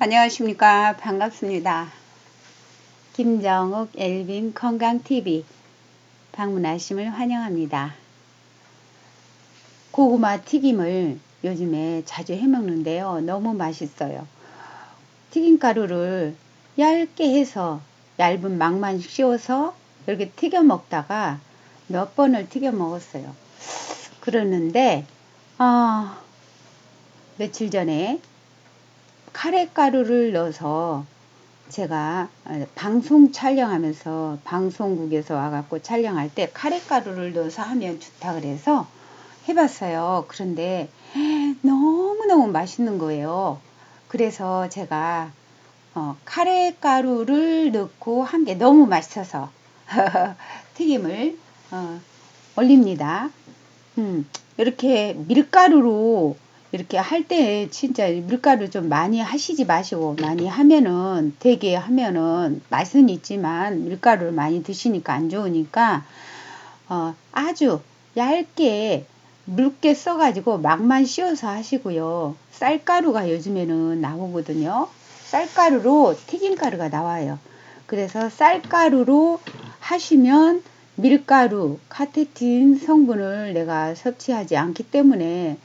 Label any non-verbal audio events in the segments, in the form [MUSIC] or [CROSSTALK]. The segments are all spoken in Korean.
안녕하십니까. 반갑습니다. 김정욱 엘빈 건강TV 방문하심을 환영합니다. 고구마 튀김을 요즘에 자주 해먹는데요. 너무 맛있어요. 튀김가루를 얇게 해서 얇은 막만 씌워서 이렇게 튀겨 먹다가 몇 번을 튀겨 먹었어요. 그러는데 어, 며칠 전에 카레가루를 넣어서 제가 방송 촬영하면서 방송국에서 와갖고 촬영할 때 카레가루를 넣어서 하면 좋다 그래서 해봤어요. 그런데 너무너무 맛있는 거예요. 그래서 제가 어, 카레가루를 넣고 한 게 너무 맛있어서 [LAUGHS] 튀김을 어, 올립니다. 음, 이렇게 밀가루로 이렇게 할 때 진짜 밀가루 좀 많이 하시지 마시고 많이 하면은 되게 하면은 맛은 있지만 밀가루를 많이 드시니까 안 좋으니까 어, 아주 얇게 묽게 써가지고 막만 씌워서 하시고요. 쌀가루가 요즘에는 나오거든요. 쌀가루로 튀김가루가 나와요. 그래서 쌀가루로 하시면 밀가루, 카테틴 성분을 내가 섭취하지 않기 때문에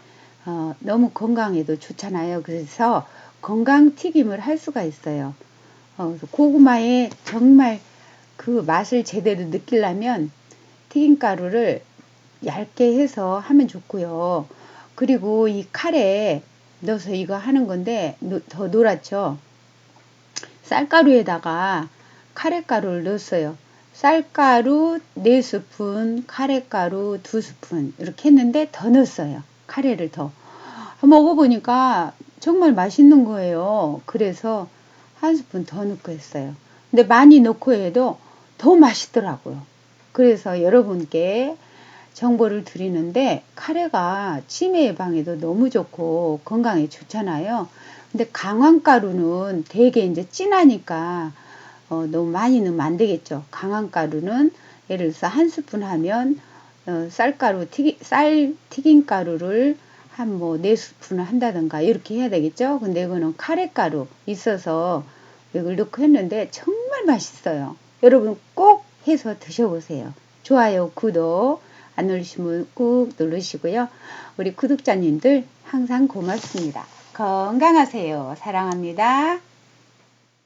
어, 너무 건강에도 좋잖아요. 그래서 건강 튀김을 할 수가 있어요. 어, 고구마의 정말 그 맛을 제대로 느끼려면 튀김가루를 얇게 해서 하면 좋고요. 그리고 이 칼에 넣어서 이거 하는 건데 더 노랗죠. 쌀가루에다가 카레가루를 넣었어요. 쌀가루 4스푼, 카레가루 2스푼 이렇게 했는데 더 넣었어요. 카레를 더. 먹어보니까 정말 맛있는 거예요. 그래서 한 스푼 더 넣고 했어요. 근데 많이 넣고 해도 더 맛있더라고요. 그래서 여러분께 정보를 드리는데 카레가 치매 예방에도 너무 좋고 건강에 좋잖아요. 근데 강황가루는 되게 이제 진하니까 어, 너무 많이 넣으면 안 되겠죠. 강황가루는 예를 들어서 한 스푼 하면 어, 쌀가루 튀김, 쌀 튀김가루를 한 뭐 네 스푼을 한다든가 이렇게 해야 되겠죠. 근데 이거는 카레가루 있어서 이걸 넣고 했는데 정말 맛있어요. 여러분 꼭 해서 드셔보세요. 좋아요, 구독 안 누르시면 꾹 누르시고요. 우리 구독자님들 항상 고맙습니다. 건강하세요. 사랑합니다.